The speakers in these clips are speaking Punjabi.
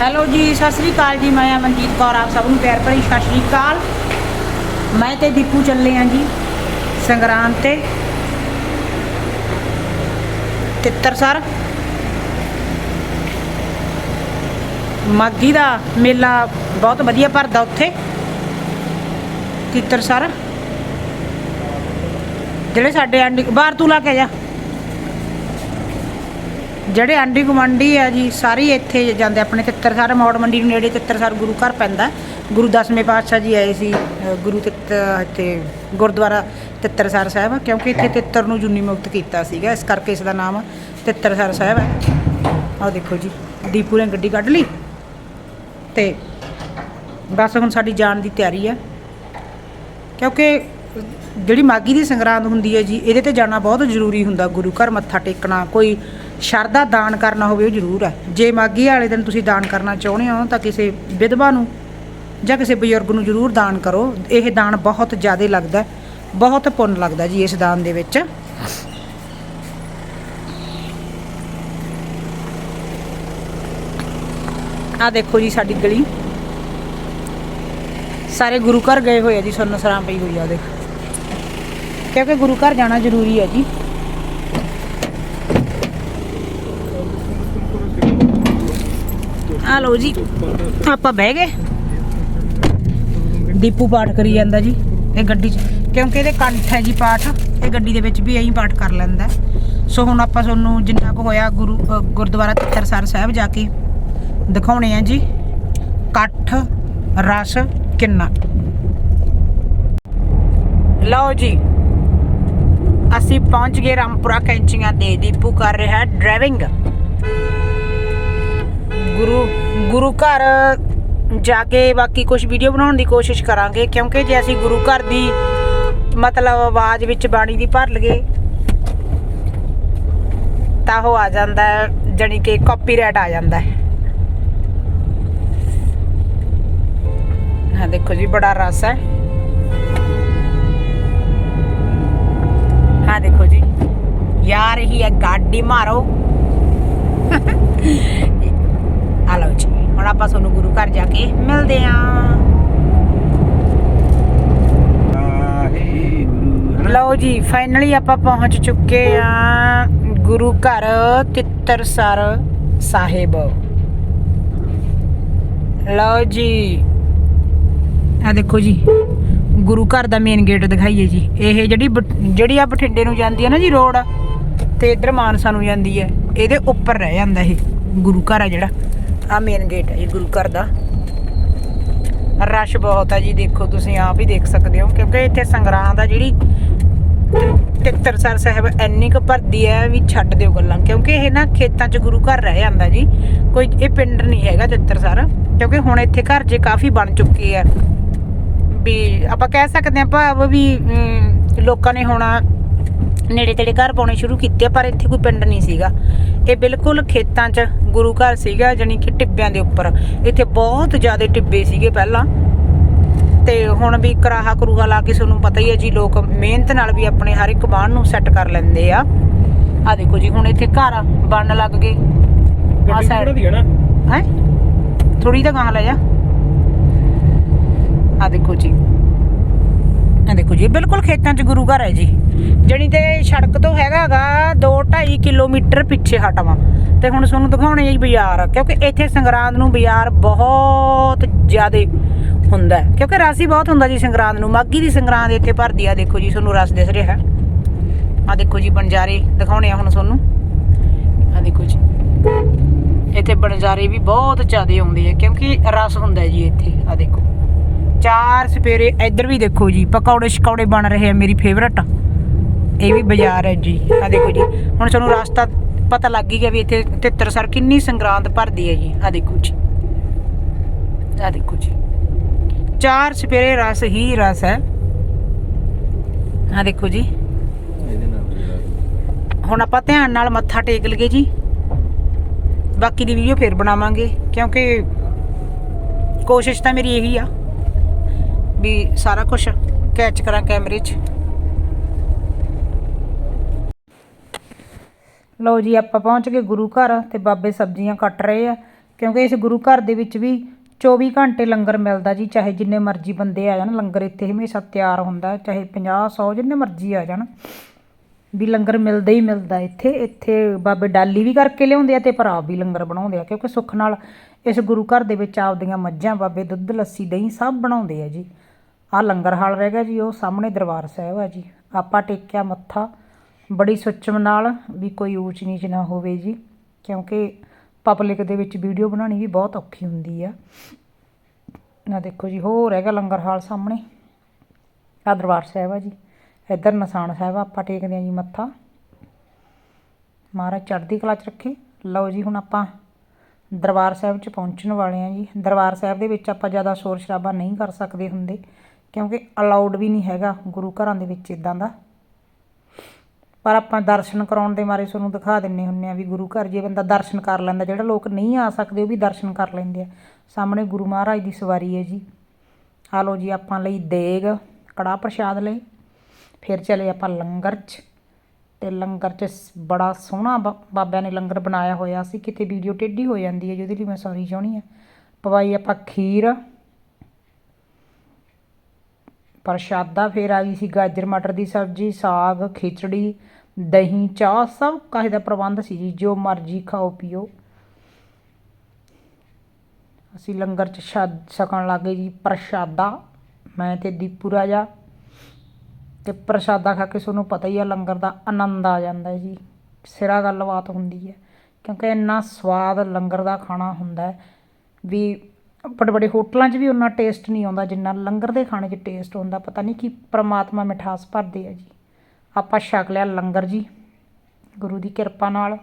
ਹੈਲੋ ਜੀ, ਸਤਿ ਸ੍ਰੀ ਅਕਾਲ ਜੀ, ਮੈਂ ਅਮਨਜੀਤ ਕੌਰ, ਆਪ ਸਭ ਨੂੰ ਪਿਆਰ ਭਰੀ ਸਤਿ ਸ੍ਰੀ ਅਕਾਲ। ਮੈਂ ਤੇ ਦੀਪੂ ਚੱਲੇ ਆਂ ਜੀ, ਸੰਗਰਾਂਦ ਤੇ। ਤਿੱਤਰ ਸਰ। ਮਾਗੀ ਦਾ ਮੇਲਾ ਬਹੁਤ ਵਧੀਆ ਭਰਦਾ ਉੱਥੇ। ਤਿੱਤਰ ਸਰ। ਜਿਹੜੇ ਸਾਡੇ ਆਂਡੀ ਬਾਹਰ ਤੂੰ ਲਾ ਕੇ ਜਾ। ਜਿਹੜੇ ਆਂਡੀ ਗੁਆਂਢੀ ਆ ਜੀ, ਸਾਰੇ ਇੱਥੇ ਜਾਂਦੇ ਆਪਣੇ ਤਿੱਤਰਸਰ, ਮੌੜ ਮੰਡੀ ਨੂੰ ਨੇੜੇ ਤਿੱਤਰਸਰ ਗੁਰੂ ਘਰ ਪੈਂਦਾ। ਗੁਰੂ ਦਸਵੇਂ ਪਾਤਸ਼ਾਹ ਜੀ ਆਏ ਸੀ ਗੁਰੂ ਤਿੱਤ, ਇੱਥੇ ਗੁਰਦੁਆਰਾ ਤਿੱਤਰਸਰ ਸਾਹਿਬ, ਕਿਉਂਕਿ ਇੱਥੇ ਤਿੱਤਰ ਨੂੰ ਜੁਨੀ ਮੁਕਤ ਕੀਤਾ ਸੀਗਾ, ਇਸ ਕਰਕੇ ਇਸ ਦਾ ਨਾਮ ਤਿੱਤਰਸਰ ਸਾਹਿਬ ਹੈ। ਆਹ ਦੇਖੋ ਜੀ, ਦੀਪੂ ਨੇ ਗੱਡੀ ਕੱਢ ਲਈ ਤੇ ਬਸ ਹੁਣ ਸਾਡੀ ਜਾਣ ਦੀ ਤਿਆਰੀ ਆ ਕਿਉਂਕਿ ਜਿਹੜੀ ਮਾਗੀ ਦੀ ਸੰਗਰਾਂਦ ਹੁੰਦੀ ਹੈ ਜੀ, ਇਹਦੇ ਤੇ ਜਾਣਾ ਬਹੁਤ ਜ਼ਰੂਰੀ ਹੁੰਦਾ, ਗੁਰੂ ਘਰ ਮੱਥਾ ਟੇਕਣਾ, ਕੋਈ ਸ਼ਰਧਾ ਦਾਨ ਕਰਨਾ ਹੋਵੇ ਉਹ ਜ਼ਰੂਰ ਹੈ। ਜੇ ਮਾਗੀ ਵਾਲੇ ਦਿਨ ਤੁਸੀਂ ਦਾਨ ਕਰਨਾ ਚਾਹੁੰਦੇ ਹੋ ਤਾਂ ਕਿਸੇ ਵਿਧਵਾ ਨੂੰ ਜਾਂ ਕਿਸੇ ਬਜ਼ੁਰਗ ਨੂੰ ਜ਼ਰੂਰ ਦਾਨ ਕਰੋ। ਇਹ ਦਾਨ ਬਹੁਤ ਜ਼ਿਆਦਾ ਲੱਗਦਾ ਬਹੁਤ ਪੁੰਨ ਲੱਗਦਾ ਜੀ ਇਸ ਦਾਨ ਦੇ ਵਿੱਚ। ਆ ਦੇਖੋ ਜੀ ਸਾਡੀ ਗਲੀ। ਸਾਰੇ ਗੁਰੂ ਘਰ ਗਏ ਹੋਏ ਆ ਜੀ, ਸੁੰਨ ਸਰਾਂ ਪਈ ਹੋਈ ਆ ਦੇਖ। ਕਿਉਂਕਿ ਗੁਰੂ ਘਰ ਜਾਣਾ ਜ਼ਰੂਰੀ ਹੈ ਜੀ। ਆ ਲਓ ਜੀ, ਆਪਾਂ ਬਹਿ ਗਏ। ਦੀਪੂ ਪਾਠ ਕਰੀ ਜਾਂਦਾ ਜੀ, ਇਹ ਗੱਡੀ 'ਚ। ਕਿਉਂਕਿ ਇਹਦੇ ਕੰਠ ਹੈ ਜੀ ਪਾਠ, ਇਹ ਗੱਡੀ ਦੇ ਵਿੱਚ ਵੀ ਐਂ ਪਾਠ ਕਰ ਲੈਂਦਾ। ਸੋ ਹੁਣ ਆਪਾਂ ਤੁਹਾਨੂੰ ਜਿੰਨਾ ਕੁ ਹੋਇਆ ਗੁਰੂ ਗੁਰਦੁਆਰਾ ਤਿੱਤਰਸਰ ਸਾਹਿਬ ਜਾ ਕੇ ਦਿਖਾਉਣੇ ਆ ਜੀ। ਇਕੱਠ ਰਸ, ਕਿੰਨਾ। ਲਓ ਜੀ। ਅਸੀਂ ਪਹੁੰਚ ਗਏ ਰਾਮਪੁਰਾ ਕੈਂਚੀਆਂ ਦੇ ਦੀਪੂ ਕਰ ਰਿਹਾ ਡਰਾਈਵਿੰਗ ਗੁਰੂ ਗੁਰੂ ਘਰ ਜਾ ਕੇ ਬਾਕੀ ਕੁਝ ਵੀਡੀਓ ਬਣਾਉਣ ਦੀ ਕੋਸ਼ਿਸ਼ ਕਰਾਂਗੇ ਕਿਉਂਕਿ ਜੇ ਅਸੀਂ ਗੁਰੂ ਘਰ ਦੀ ਮਤਲਬ ਆਵਾਜ਼ ਵਿੱਚ ਬਾਣੀ ਦੀ ਭਰ ਲਈਏ ਤਾਂ ਉਹ ਆ ਜਾਂਦਾ ਹੈ, ਜਾਣੀ ਕਿ ਕਾਪੀਰਾਈਟ ਆ ਜਾਂਦਾ ਹੈ। ਹਾਂ ਦੇਖੋ ਜੀ ਬੜਾ ਰਸ ਹੈ। ਦੇਖੋ ਜੀ ਯਾਰ ਹੀ ਹੈ ਗਾਡੀ ਮਾਰੋ ਆ ਲਓ ਜੀ ਹੁਣ ਆਪਾਂ ਤੁਹਾਨੂੰ ਗੁਰੂ ਘਰ ਜਾ ਕੇ ਮਿਲਦੇ ਆਂ ਲਓ ਜੀ ਫਾਈਨਲੀ ਆਪਾਂ ਪਹੁੰਚ ਚੁੱਕੇ ਆਂ ਗੁਰੂ ਘਰ ਤਿੱਤਰਸਰ ਸਾਹਿਬ ਲਓ ਜੀ ਆ ਦੇਖੋ ਜੀ ਗੁਰੂ ਘਰ ਦਾ ਮੇਨ ਗੇਟ ਦਿਖਾਈਏ ਜੀ। ਇਹ ਜਿਹੜੀ ਜਿਹੜੀ ਆ ਬਠਿੰਡੇ ਨੂੰ ਜਾਂਦੀ ਹੈ ਨਾ ਜੀ ਰੋਡ, ਤੇ ਇਧਰ ਮਾਨਸਾ ਨੂੰ ਜਾਂਦੀ ਹੈ ਇਹਦੇ ਉੱਪਰ ਰਹਿ ਜਾਂਦਾ ਇਹ ਗੁਰੂ ਘਰ ਆ ਜਿਹੜਾ। ਆ ਮੇਨ ਗੇਟ ਹੈ ਜੀ ਗੁਰੂ ਘਰ ਦਾ। ਰਸ਼ ਬਹੁਤ ਹੈ ਜੀ, ਦੇਖੋ ਤੁਸੀਂ ਆਪ ਹੀ ਦੇਖ ਸਕਦੇ ਹੋ, ਕਿਉਂਕਿ ਇੱਥੇ ਸੰਗਰਾਂ ਦਾ ਜਿਹੜੀ ਤਿੱਤਰਸਰ ਸਾਹਿਬ ਇੰਨੀ ਕੁ ਭਰਦੀ ਹੈ ਵੀ ਛੱਡ ਦਿਓ ਗੱਲਾਂ, ਕਿਉਂਕਿ ਇਹ ਨਾ ਖੇਤਾਂ 'ਚ ਗੁਰੂ ਘਰ ਰਹਿ ਜਾਂਦਾ ਜੀ। ਕੋਈ, ਇਹ ਪਿੰਡ ਨਹੀਂ ਹੈਗਾ ਤਿੱਤਰਸਰ ਕਿਉਂਕਿ ਹੁਣ ਇੱਥੇ ਘਰ ਜੇ ਕਾਫੀ ਬਣ ਚੁੱਕੇ ਆ। ਵੀ ਆਪਾਂ ਕਹਿ ਸਕਦੇ ਹਾਂ ਭਾਵ ਵੀ ਲੋਕਾਂ ਨੇ ਹੁਣ ਨੇੜੇ ਤੇੜੇ ਘਰ ਪਾਉਣੇ ਸ਼ੁਰੂ ਕੀਤੇ ਆ, ਪਰ ਇੱਥੇ ਕੋਈ ਪਿੰਡ ਨਹੀਂ ਸੀਗਾ। ਇਹ ਬਿਲਕੁਲ ਖੇਤਾਂ 'ਚ ਗੁਰੂ ਘਰ ਸੀਗਾ ਜਾਣੀ ਕਿ ਟਿੱਬਿਆਂ ਦੇ ਉੱਪਰ। ਇੱਥੇ ਬਹੁਤ ਜ਼ਿਆਦਾ ਟਿੱਬੇ ਸੀਗੇ ਪਹਿਲਾਂ। ਤੇ ਹੁਣ ਵੀ ਕਰਾਹਾ ਕਰੂਹਾ ਲਾ ਕੇ ਤੁਹਾਨੂੰ ਪਤਾ ਹੀ ਹੈ ਜੀ ਲੋਕ ਮਿਹਨਤ ਨਾਲ ਵੀ ਆਪਣੇ ਹਰ ਇੱਕ ਬਾਣ ਨੂੰ ਸੈੱਟ ਕਰ ਲੈਂਦੇ ਆ। ਆ ਦੇਖੋ ਜੀ ਹੁਣ ਇੱਥੇ ਘਰ ਬਣਨ ਲੱਗ ਗਏ। ਆ ਸਾਈਡ ਦੀ ਹੈ ਨਾ? ਹੈ? ਥੋੜੀ ਤਾਂ ਗਾਂ ਲੈ ਜਾ ਆ ਦੇਖੋ ਜੀ। ਆ ਦੇਖੋ ਜੀ, ਬਿਲਕੁਲ ਖੇਤਾਂ 'ਚ ਗੁਰੂ ਘਰ ਹੈ ਜੀ। ਜਣੀ ਤੇ ਸੜਕ ਤੋਂ ਹੈਗਾਗਾ 2.5 ਕਿਲੋਮੀਟਰ ਪਿੱਛੇ ਹਟਵਾ। ਤੇ ਹੁਣ ਤੁਹਾਨੂੰ ਦਿਖਾਉਣੇ ਜੀ ਬਾਜ਼ਾਰ, ਕਿਉਂਕਿ ਇੱਥੇ ਸੰਗਰਾਂਦ ਨੂੰ ਬਾਜ਼ਾਰ ਬਹੁਤ ਜ਼ਿਆਦਾ ਹੁੰਦਾ ਕਿਉਂਕਿ ਰਸ ਹੀ ਬਹੁਤ ਹੁੰਦਾ ਜੀ ਸੰਗਰਾਂਦ ਨੂੰ। ਮਾਗੀ ਦੀ ਸੰਗਰਾਂਦ ਇੱਥੇ ਭਰਦੀ ਆ, ਦੇਖੋ ਜੀ, ਤੁਹਾਨੂੰ ਰਸ ਦਿਸ ਰਿਹਾ ਆ ਦੇਖੋ ਜੀ ਬੰਜਾਰੇ ਦਿਖਾਉਣੇ ਆ ਹੁਣ ਤੁਹਾਨੂੰ। ਆ ਦੇਖੋ ਜੀ। ਇੱਥੇ ਬਣਜਾਰੇ ਵੀ ਬਹੁਤ ਜ਼ਿਆਦਾ ਆਉਂਦੇ ਆ, ਕਿਉਂਕਿ ਰਸ ਹੁੰਦਾ ਜੀ ਇੱਥੇ। ਆ ਦੇਖੋ। ਚਾਰ ਸਪੇਰੇ ਇੱਧਰ ਵੀ ਦੇਖੋ ਜੀ ਪਕੌੜੇ ਸ਼ਕੌੜੇ ਬਣ ਰਹੇ ਆ ਮੇਰੀ ਫੇਵਰਟ ਇਹ ਵੀ ਬਾਜ਼ਾਰ ਹੈ ਜੀ ਆ ਦੇਖੋ ਜੀ। ਹੁਣ ਤੁਹਾਨੂੰ ਰਸਤਾ ਪਤਾ ਲੱਗ ਗਿਆ ਵੀ ਇੱਥੇ ਤਿੱਤਰਸਰ ਕਿੰਨੀ ਸੰਗਰਾਂਦ ਭਰਦੀ ਹੈ ਜੀ ਆ ਦੇਖੋ ਜੀ। ਆ ਦੇਖੋ ਜੀ। ਚਾਰ ਸਪੇਰੇ ਰਸ ਹੀ ਰਸ ਹੈ। ਆ ਦੇਖੋ ਜੀ। ਹੁਣ ਆਪਾਂ ਧਿਆਨ ਨਾਲ ਮੱਥਾ ਟੇਕ ਲਈਏ ਜੀ। ਬਾਕੀ ਦੀ ਵੀਡੀਓ ਫੇਰ ਬਣਾਵਾਂਗੇ ਕਿਉਂਕਿ ਕੋਸ਼ਿਸ਼ ਤਾਂ ਮੇਰੀ ਇਹੀ ਆ। ਵੀ ਸਾਰਾ ਕੁਝ ਕੈਚ ਕਰਾਂ ਕੈਮਰੇ 'ਚ। ਲਓ ਜੀ, ਆਪਾਂ ਪਹੁੰਚ ਗਏ ਗੁਰੂ ਘਰ ਤੇ ਬਾਬੇ ਸਬਜ਼ੀਆਂ ਕੱਟ ਰਹੇ ਆ। ਕਿਉਂਕਿ ਇਸ ਗੁਰੂ ਘਰ ਦੇ ਵਿੱਚ ਵੀ 24 ਘੰਟੇ ਲੰਗਰ ਮਿਲਦਾ ਜੀ, ਚਾਹੇ ਜਿੰਨੇ ਮਰਜ਼ੀ ਬੰਦੇ ਆ ਜਾਣ। ਲੰਗਰ ਇੱਥੇ ਹਮੇਸ਼ਾ ਤਿਆਰ ਹੁੰਦਾ, ਚਾਹੇ 50 100 ਜਿੰਨੇ ਮਰਜ਼ੀ ਆ ਜਾਣ। ਵੀ ਲੰਗਰ ਮਿਲਦਾ ਹੀ ਮਿਲਦਾ ਇੱਥੇ। ਇੱਥੇ ਬਾਬੇ ਡਾਲੀ ਵੀ ਕਰਕੇ ਲਿਆਉਂਦੇ ਆ ਤੇ ਭਰਾ ਵੀ ਲੰਗਰ ਬਣਾਉਂਦੇ ਆ, ਕਿਉਂਕਿ ਸੁੱਖ ਨਾਲ ਇਸ ਗੁਰੂ ਘਰ ਦੇ ਵਿੱਚ ਆਪਦੀਆਂ ਮੱਝਾਂ, ਬਾਬੇ ਦੁੱਧ, ਲੱਸੀ, ਦਹੀਂ ਸਭ ਬਣਾਉਂਦੇ ਆ ਜੀ। ਆ ਲੰਗਰ ਹਾਲ ਰਹਿ ਗਿਆ ਜੀ, ਉਹ ਸਾਹਮਣੇ ਦਰਬਾਰ ਸਾਹਿਬ ਆ ਜੀ। ਆਪਾਂ ਟੇਕਿਆ ਮੱਥਾ, ਬੜੀ ਸੁੱਚਮ ਨਾਲ ਵੀ ਕੋਈ ਊਚ ਨੀਚ ਨਾ ਹੋਵੇ ਜੀ, ਕਿਉਂਕਿ ਪਬਲਿਕ ਦੇ ਵਿੱਚ ਵੀਡੀਓ ਬਣਾਉਣੀ ਵੀ ਬਹੁਤ ਔਖੀ ਹੁੰਦੀ ਆ। ਨਾ ਦੇਖੋ ਜੀ, ਹੋਰ ਹੈਗਾ ਲੰਗਰ ਹਾਲ ਸਾਹਮਣੇ। ਆ ਦਰਬਾਰ ਸਾਹਿਬ ਆ ਜੀ, ਇੱਧਰ ਨਿਸ਼ਾਨ ਸਾਹਿਬ ਆਪਾਂ ਟੇਕਦੇ ਆ ਜੀ ਮੱਥਾ। ਮਹਾਰਾਜ ਚੜ੍ਹਦੀ ਕਲਾ ਚ ਰੱਖੇ। ਲਓ ਜੀ, ਹੁਣ ਆਪਾਂ ਦਰਬਾਰ ਸਾਹਿਬ ਚ ਪਹੁੰਚਣ ਵਾਲੇ ਆ ਜੀ। ਦਰਬਾਰ ਸਾਹਿਬ ਦੇ ਵਿੱਚ ਆਪਾਂ ਜ਼ਿਆਦਾ ਸ਼ੋਰ ਸ਼ਰਾਬਾ ਨਹੀਂ ਕਰ ਸਕਦੇ ਹੁੰਦੇ। ਕਿਉਂਕਿ ਅਲਾਉਡ ਵੀ ਨਹੀਂ ਹੈਗਾ ਗੁਰੂ ਘਰਾਂ ਦੇ ਵਿੱਚ ਇਦਾਂ ਦਾ। ਪਰ ਆਪਾਂ ਦਰਸ਼ਨ ਕਰਾਉਣ ਦੇ ਮਾਰੇ ਤੁਹਾਨੂੰ ਦਿਖਾ ਦਿੰਨੇ ਹੁੰਨੇ ਆ ਵੀ ਗੁਰੂ ਘਰ ਜੇ ਬੰਦਾ ਦਰਸ਼ਨ ਕਰ ਲੈਂਦਾ, ਜਿਹੜਾ ਲੋਕ ਨਹੀਂ ਆ ਸਕਦੇ ਉਹ ਵੀ ਦਰਸ਼ਨ ਕਰ ਲੈਂਦੇ ਆ। ਸਾਹਮਣੇ ਗੁਰੂ ਮਹਾਰਾਜ ਦੀ ਸਵਾਰੀ ਹੈ ਜੀ। ਆ ਲਓ ਜੀ, ਆਪਾਂ ਲਈ ਦੇਗ ਕੜਾ ਪ੍ਰਸ਼ਾਦ ਲਈ। ਫਿਰ ਚਲੇ ਆਪਾਂ ਲੰਗਰ 'ਚ। ਤੇ ਲੰਗਰ 'ਚ ਬੜਾ ਸੋਹਣਾ ਬਾ- ਬਾਬਿਆਂ ਨੇ ਲੰਗਰ ਬਣਾਇਆ ਹੋਇਆ ਸੀ। ਕਿਤੇ ਵੀਡੀਓ ਟੇਢੀ ਹੋ ਜਾਂਦੀ ਹੈ, ਜਿਹਦੇ ਲਈ ਮੈਂ ਸੌਰੀ ਚਾਹੁੰਦੀ ਆ ਪਵਾਈ ਆਪਾਂ ਖੀਰ। ਪ੍ਰਸ਼ਾਦਾ ਫਿਰ ਆ ਗਈ ਸੀ, ਗਾਜਰ, ਮਟਰ ਦੀ ਸਬਜ਼ੀ, ਸਾਗ, ਖਿਚੜੀ, ਦਹੀਂ, ਚਾਹ, ਸਭ ਕਾਹੇ ਦਾ ਪ੍ਰਬੰਧ ਸੀ ਜੀ, ਜੋ ਮਰਜ਼ੀ ਖਾਓ, ਪੀਓ। ਅਸੀਂ ਲੰਗਰ ਚ ਛਕ ਛਕਣ ਲੱਗੇ ਜੀ, ਪ੍ਰਸ਼ਾਦਾ। ਮੈਂ ਤੇ ਦੀਪੂ ਰਾਜਾ ਤੇ ਪ੍ਰਸ਼ਾਦਾ ਖਾ ਕੇ ਤੁਹਾਨੂੰ ਪਤਾ ਹੀ ਆ, ਲੰਗਰ ਦਾ ਆਨੰਦ ਆ ਜਾਂਦਾ ਹੈ ਜੀ। ਸਿਰਾ ਗੱਲਬਾਤ ਹੁੰਦੀ ਹੈ, ਕਿਉਂਕਿ ਇੰਨਾ ਸਵਾਦ ਲੰਗਰ ਦਾ ਖਾਣਾ ਹੁੰਦਾ ਵੀ ਬੜੇ ਬੜੇ ਹੋਟਲਾਂ 'ਚ ਵੀ ਉਨਾ ਟੇਸਟ ਨਹੀਂ ਆਉਂਦਾ, ਜਿੰਨਾ ਲੰਗਰ ਦੇ ਖਾਣੇ 'ਚ ਟੇਸਟ ਹੁੰਦਾ ਪਤਾ ਨਹੀਂ ਕੀ ਪ੍ਰਮਾਤਮਾ ਮਿਠਾਸ ਭਰਦੇ ਆ ਜੀ। ਆਪਾਂ ਛਕ ਲਿਆ ਲੰਗਰ ਜੀ, ਗੁਰੂ ਦੀ ਕਿਰਪਾ ਨਾਲ।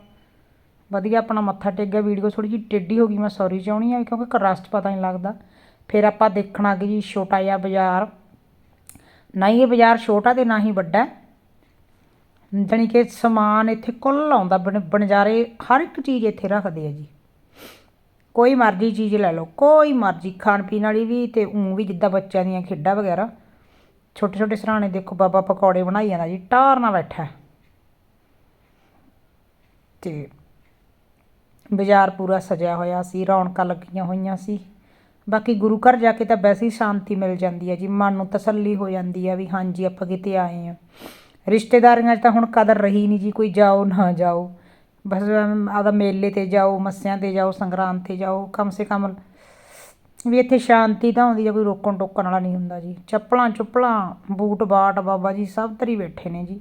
ਵਧੀਆ ਆਪਣਾ ਮੱਥਾ ਟੇਕ ਗਿਆ ਵੀਡੀਓ ਥੋੜੀ ਜਿਹੀ ਟੇਢੀ ਹੋ ਗਈ, ਮੈਂ ਸੌਰੀ ਚਾਹੁੰਦੀ ਆ, ਕਿਉਂਕਿ ਰਸਟ ਪਤਾ ਨਹੀਂ ਲੱਗਦਾ। ਫਿਰ ਆਪਾਂ ਦੇਖਣ ਆ ਗਏ ਜੀ ਛੋਟਾ ਜਿਹਾ ਬਾਜ਼ਾਰ। ਨਾ ਹੀ ਇਹ ਬਾਜ਼ਾਰ ਛੋਟਾ ਤੇ ਨਾ ਹੀ ਵੱਡਾ। ਜਾਣੀ ਕਿ ਸਮਾਨ ਇੱਥੇ ਕੁੱਲ ਆਉਂਦਾ, ਬਣ- ਬਣਜਾਰੇ ਹਰ ਇੱਕ ਚੀਜ਼ ਇੱਥੇ ਰੱਖਦੇ ਆ ਜੀ। ਕੋਈ ਮਰਜ਼ੀ ਚੀਜ਼ ਲੈ ਲਓ, ਕੋਈ ਮਰਜ਼ੀ ਖਾਣ ਪੀਣ ਵਾਲੀ ਵੀ ਤੇ ਉਂ ਵੀ ਜਿੱਦਾਂ ਬੱਚਿਆਂ ਦੀਆਂ ਖੇਡਾਂ ਵਗੈਰਾ। ਛੋਟੇ ਛੋਟੇ ਸਰਾਣੇ ਦੇਖੋ ਬਾਬਾ ਪਕੌੜੇ ਬਣਾਈ ਜਾਂਦਾ ਜੀ ਟਾਰ ਨਾਲ ਬੈਠਾ। ਤੇ ਬਾਜ਼ਾਰ ਪੂਰਾ ਸਜਿਆ ਹੋਇਆ ਸੀ, ਰੌਣਕਾਂ ਲੱਗੀਆਂ ਹੋਈਆਂ ਸੀ। ਬਾਕੀ ਗੁਰੂ ਘਰ ਜਾ ਕੇ ਤਾਂ ਵੈਸੇ ਹੀ ਸ਼ਾਂਤੀ ਮਿਲ ਜਾਂਦੀ ਹੈ ਜੀ, ਮਨ ਨੂੰ ਤਸੱਲੀ ਹੋ ਜਾਂਦੀ ਹੈ ਵੀ ਹਾਂਜੀ, ਆਪਾਂ ਕਿਤੇ ਆਏ ਆ ਰਿਸ਼ਤੇਦਾਰੀਆਂ 'ਚ ਤਾਂ ਹੁਣ ਕਦਰ ਰਹੀ ਨਹੀਂ ਜੀ, ਕੋਈ ਜਾਓ ਨਾ ਜਾਓ। ਬਸ ਆਪਦਾ ਮੇਲੇ ਤੇ ਜਾਓ, ਮੱਸਿਆਂ ਤੇ ਜਾਓ, ਸੰਗਰਾਂਦ ਤੇ ਜਾਓ, ਕਮ ਸੇ ਕਮ ਵੀ ਇੱਥੇ ਸ਼ਾਂਤੀ ਤਾਂ ਹੁੰਦੀ ਹੈ ਕੋਈ ਰੋਕਣ ਟੋਕਣ ਵਾਲਾ ਨਹੀਂ ਹੁੰਦਾ ਜੀ। ਚੱਪਲਾਂ ਚੁੱਪਲਾਂ, ਬੂਟ ਬਾਟ ਬਾਬਾ ਜੀ, ਸਭ ਤਰੀ ਬੈਠੇ ਨੇ ਜੀ।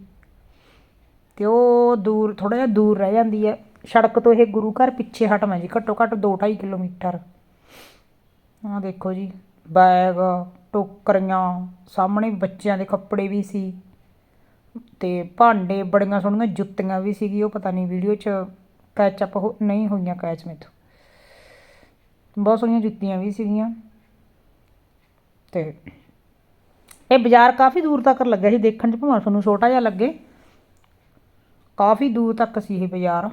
ਤੇ ਉਹ ਦੂਰ ਥੋੜਾ ਜਿਹਾ ਦੂਰ ਰਹਿ ਜਾਂਦੀ ਹੈ ਸੜਕ ਤੋਂ ਇਹ ਗੁਰੂ ਘਰ ਪਿੱਛੇ ਹਟਵਾਂ ਜੀ, ਘੱਟੋ ਘੱਟ 2.5 ਕਿਲੋਮੀਟਰ। ਆਹ ਦੇਖੋ ਜੀ, ਬੈਗ, ਟੋਕਰੀਆਂ, ਸਾਹਮਣੇ ਬੱਚਿਆਂ ਦੇ ਕੱਪੜੇ ਵੀ ਸੀ। ਅਤੇ ਭਾਂਡੇ ਬੜੀਆਂ ਸੋਹਣੀਆਂ, ਜੁੱਤੀਆਂ ਵੀ ਸੀਗੀ, ਉਹ ਪਤਾ ਨਹੀਂ ਵੀਡੀਓ 'ਚ ਕੈਚ ਅਪ ਨਹੀਂ ਹੋਈਆਂ ਕੈਚ ਮੇਥੋਂ। ਬਹੁਤ ਸੋਹਣੀਆਂ ਜੁੱਤੀਆਂ ਵੀ ਸੀਗੀਆਂ। ਤੇ ਇਹ ਬਾਜ਼ਾਰ ਕਾਫੀ ਦੂਰ ਤੱਕ ਲੱਗਿਆ ਸੀ, ਦੇਖਣ 'ਚ ਭਾਵੇਂ ਤੁਹਾਨੂੰ ਛੋਟਾ ਜਿਹਾ ਲੱਗੇ। ਕਾਫੀ ਦੂਰ ਤੱਕ ਸੀ ਇਹ ਬਾਜ਼ਾਰ।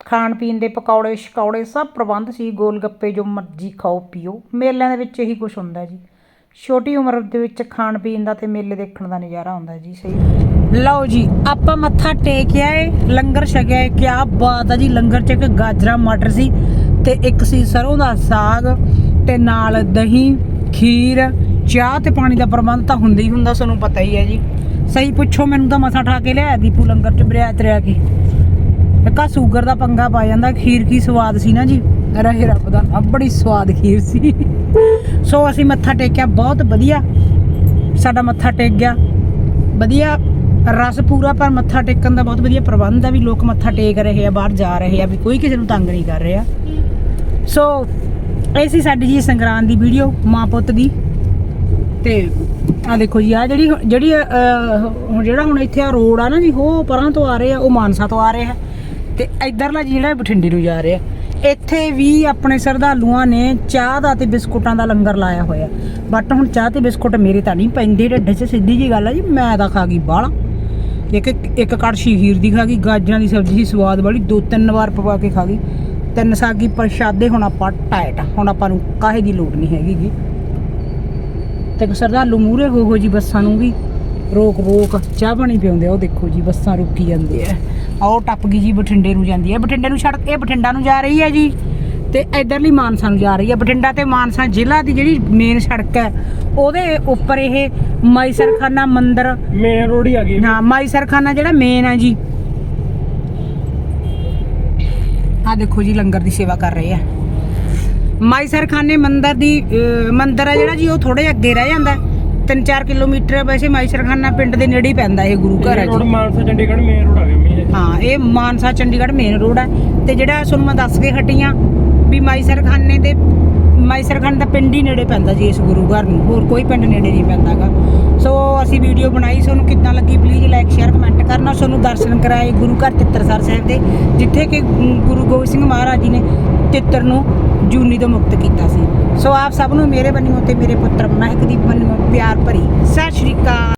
ਖਾਣ ਪੀਣ ਦੇ ਪਕੌੜੇ ਸ਼ਕੌੜੇ ਸਭ ਪ੍ਰਬੰਧ ਸੀ, ਗੋਲ ਗੱਪੇ ਜੋ ਮਰਜ਼ੀ ਖਾਓ, ਪੀਓ। ਮੇਲਿਆਂ ਦੇ ਵਿੱਚ ਇਹੀ ਕੁਝ ਹੁੰਦਾ ਜੀ। ਛੋਟੀ ਉਮਰ ਦੇ ਵਿੱਚ ਖਾਣ ਪੀਣ ਦਾ ਤੇ ਮੇਲੇ ਦੇਖਣ ਦਾ ਨਜ਼ਾਰਾ ਹੁੰਦਾ ਜੀ, ਸਹੀ ਲਓ ਜੀ, ਆਪਾਂ ਮੱਥਾ ਟੇਕਿਆ ਏ ਲੰਗਰ ਛਕਿਆ ਏ, ਕਿਆ ਬਾਤ ਆ ਜੀ, ਲੰਗਰ ਚ ਇੱਕ ਗਾਜਰਾ, ਮਟਰ ਸੀ ਤੇ ਇੱਕ ਸੀ ਸਰੋਂ ਦਾ ਸਾਗ ਤੇ ਨਾਲ ਦਹੀਂ, ਖੀਰ, ਚਾਹ ਤੇ ਪਾਣੀ ਦਾ ਪ੍ਰਬੰਧ ਤਾਂ ਹੁੰਦਾ ਹੀ ਹੁੰਦਾ ਤੁਹਾਨੂੰ ਪਤਾ ਹੀ ਹੈ ਜੀ। ਸਹੀ ਪੁੱਛੋ, ਮੈਨੂੰ ਤਾਂ ਮੱਥਾ ਠਾ ਕੇ ਲਿਆ ਦੀਪੂ ਲੰਗਰ ਚ, ਬਰਿਆਤ ਤਰਿਆ ਕੇ। ਇੱਕਾ ਸ਼ੂਗਰ ਦਾ ਪੰਗਾ ਪਾ ਜਾਂਦਾ, ਖੀਰ ਕੀ ਸਵਾਦ ਸੀ ਨਾ ਜੀ। ਰਹੇ ਰੱਬ ਦਾ ਆ ਬੜੀ ਸਵਾਦ ਖੀਰ ਸੀ। ਸੋ ਅਸੀਂ ਮੱਥਾ ਟੇਕਿਆ, ਬਹੁਤ ਵਧੀਆ। ਸਾਡਾ ਮੱਥਾ ਟੇਕ ਗਿਆ। ਵਧੀਆ ਰਸ ਪੂਰਾ, ਪਰ ਮੱਥਾ ਟੇਕਣ ਦਾ ਬਹੁਤ ਵਧੀਆ ਪ੍ਰਬੰਧ ਆ ਵੀ ਲੋਕ ਮੱਥਾ ਟੇਕ ਰਹੇ ਆ, ਬਾਹਰ ਜਾ ਰਹੇ ਆ, ਵੀ ਕੋਈ ਕਿਸੇ ਨੂੰ ਤੰਗ ਨਹੀਂ ਕਰ ਰਿਹਾ। ਸੋ ਇਹ ਸੀ ਸਾਡੀ ਜੀ ਸੰਗਰਾਂਦ ਦੀ ਵੀਡੀਓ, ਮਾਂ ਪੁੱਤ ਦੀ। ਤੇ ਆ ਦੇਖੋ ਜੀ ਆ ਜਿਹੜੀ ਜਿਹੜੀ ਹੁਣ ਜਿਹੜਾ ਹੁਣ ਇੱਥੇ ਆ ਰੋਡ ਆ ਨਾ ਜੀ, ਉਹ ਪਰਾਂ ਤੋਂ ਆ ਰਹੇ ਆ ਉਹ ਮਾਨਸਾ ਤੋਂ ਆ ਰਹੇ। ਰਿਹਾ ਤੇ ਇਧਰਲਾ ਜਿਹੜਾ ਬਠਿੰਡੇ ਨੂੰ ਜਾ ਰਿਹਾ। ਇੱਥੇ ਵੀ ਆਪਣੇ ਸ਼ਰਧਾਲੂਆਂ ਨੇ ਚਾਹ ਦਾ ਤੇ ਬਿਸਕੁਟਾਂ ਦਾ ਲੰਗਰ ਲਾਇਆ ਹੋਇਆ। ਬਟ ਹੁਣ ਚਾਹ ਤੇ ਬਿਸਕੁਟ ਮੇਰੇ ਤਾਂ ਨਹੀਂ ਪੈਂਦੇ, ਢਿੱਡ 'ਚ ਸਿੱਧੀ ਜੀ ਗੱਲ ਆ ਜੀ, ਮੈਂ ਤਾਂ ਖਾ ਗਈ ਬਾਹਲਾ। ਇੱਕ ਇੱਕ ਕੜਛੀ ਖੀਰ ਦੀ ਖਾ ਗਈ, ਗਾਜਰਾਂ ਦੀ ਸਬਜ਼ੀ ਸੀ ਸਵਾਦ ਵਾਲੀ, ਦੋ ਤਿੰਨ ਵਾਰ ਪਵਾ ਕੇ ਖਾ ਗਈ। ਤਿੰਨ ਸਾਗੀ ਪ੍ਰਸ਼ਾਦੇ ਹੁਣ ਆਪਾਂ ਟਾਈਟ ਹੁਣ ਆਪਾਂ ਨੂੰ ਕਾਹੇ ਦੀ ਲੋੜ ਨਹੀਂ ਹੈਗੀ ਗੀ ਤੇ ਸਰਦਾਲੂ ਮੂਰੇ ਹੋ ਹੋ ਜੀ ਬੱਸਾਂ ਨੂੰ ਵੀ ਰੋਕ ਰੋਕ ਚਾਹ ਪਾਣੀ ਪਿਉਂਦੇ ਆ, ਉਹ ਦੇਖੋ ਜੀ, ਬੱਸਾਂ ਰੁਕੀ ਜਾਂਦੇ ਆ। ਉਹ ਟੱਪ ਗਈ ਜੀ ਬਠਿੰਡੇ ਨੂੰ ਜਾਂਦੀ ਹੈ। ਬਠਿੰਡੇ ਨੂੰ ਛੱਡ ਇਹ ਬਠਿੰਡਾ ਨੂੰ ਜਾ ਰਹੀ ਹੈ ਜੀ। ਤੇ ਇਧਰਲੀ ਮਾਨਸਾ ਨੂੰ ਜਾ ਰਹੀ ਹੈ। ਬਠਿੰਡਾ ਤੇ ਮਾਨਸਾ ਜ਼ਿਲ੍ਹਾ ਦੀ ਜਿਹੜੀ ਮੇਨ ਸੜਕ ਹੈ ਉਹਦੇ ਉੱਪਰ ਇਹ ਮਾਈਸਰਖਾਨਾ ਮੰਦਿਰ ਮੇਨ ਰੋਡ ਹੀ ਆ ਗਈ। ਹਾਂ ਮਾਈਸਰਖਾਨਾ ਜਿਹੜਾ ਮੇਨ ਹੈ ਜੀ। ਆ ਦੇਖੋ ਜੀ ਲੰਗਰ ਦੀ ਸੇਵਾ ਕਰ ਰਹੇ ਆ ਮਾਈਸਰਖਾਨੇ ਮੰਦਿਰ ਦੀ ਮੰਦਿਰ ਹੈ ਜਿਹੜਾ ਜੀ ਉਹ ਥੋੜੇ ਅੱਗੇ ਰਹਿ ਜਾਂਦਾ 3-4 ਕਿਲੋਮੀਟਰ ਵੈਸੇ ਮਾਈਸਰਖਾਨਾ ਪਿੰਡ ਦੇ ਨੇੜੇ ਹੀ ਪੈਂਦਾ ਇਹ ਗੁਰੂ ਘਰ ਹੈ ਰੋਡ ਜੀ। ਮਾਨਸਾ ਚੰਡੀਗੜ੍ਹ ਮੇਨ ਰੋਡ ਆ ਗਿਆ ਹਾਂ, ਇਹ ਮਾਨਸਾ ਚੰਡੀਗੜ੍ਹ ਮੇਨ ਰੋਡ ਹੈ ਤੇ ਜਿਹੜਾ ਤੁਹਾਨੂੰ ਮੈਂ ਦੱਸ ਕੇ ਹਟੀ ਆਂ ਵੀ ਮਾਈਸਰਖਾਨੇ ਦੇ ਮਾਈਸਰ ਮਾਈਸਰਖਾਨੇ ਦਾ ਪਿੰਡ ਹੀ ਨੇੜੇ ਪੈਂਦਾ ਜੀ ਇਸ ਗੁਰੂ ਘਰ ਨੂੰ। ਹੋਰ ਕੋਈ ਪਿੰਡ ਨੇੜੇ ਨਹੀਂ ਪੈਂਦਾਗਾ। ਸੋ ਅਸੀਂ ਵੀਡੀਓ ਬਣਾਈ, ਤੁਹਾਨੂੰ ਕਿੱਦਾਂ ਲੱਗੀ ਪਲੀਜ਼ ਲਾਈਕ ਸ਼ੇਅਰ ਕਮੈਂਟ ਕਰਨਾ। ਤੁਹਾਨੂੰ ਦਰਸ਼ਨ ਕਰਾਏ ਗੁਰੂ ਘਰ ਤਿੱਤਰਸਰ ਸਾਹਿਬ ਦੇ, ਜਿੱਥੇ ਕਿ ਗੁਰੂ ਗੋਬਿੰਦ ਸਿੰਘ ਮਹਾਰਾਜ ਜੀ ਨੇ ਤਿੱਤਰ ਨੂੰ ਜੂਨੀ ਤੋਂ ਮੁਕਤ ਕੀਤਾ ਸੀ। ਸੋ ਆਪ ਸਭ ਨੂੰ ਮੇਰੇ ਬੰਨਿਓ ਤੇ ਮੇਰੇ ਪੁੱਤਰ ਮਹਿਕਦੀਪ ਬੰਨਿਓ ਪਿਆਰ ਭਰੀ। ਸਤਿ ਸ਼੍ਰੀ ਅਕਾਲ।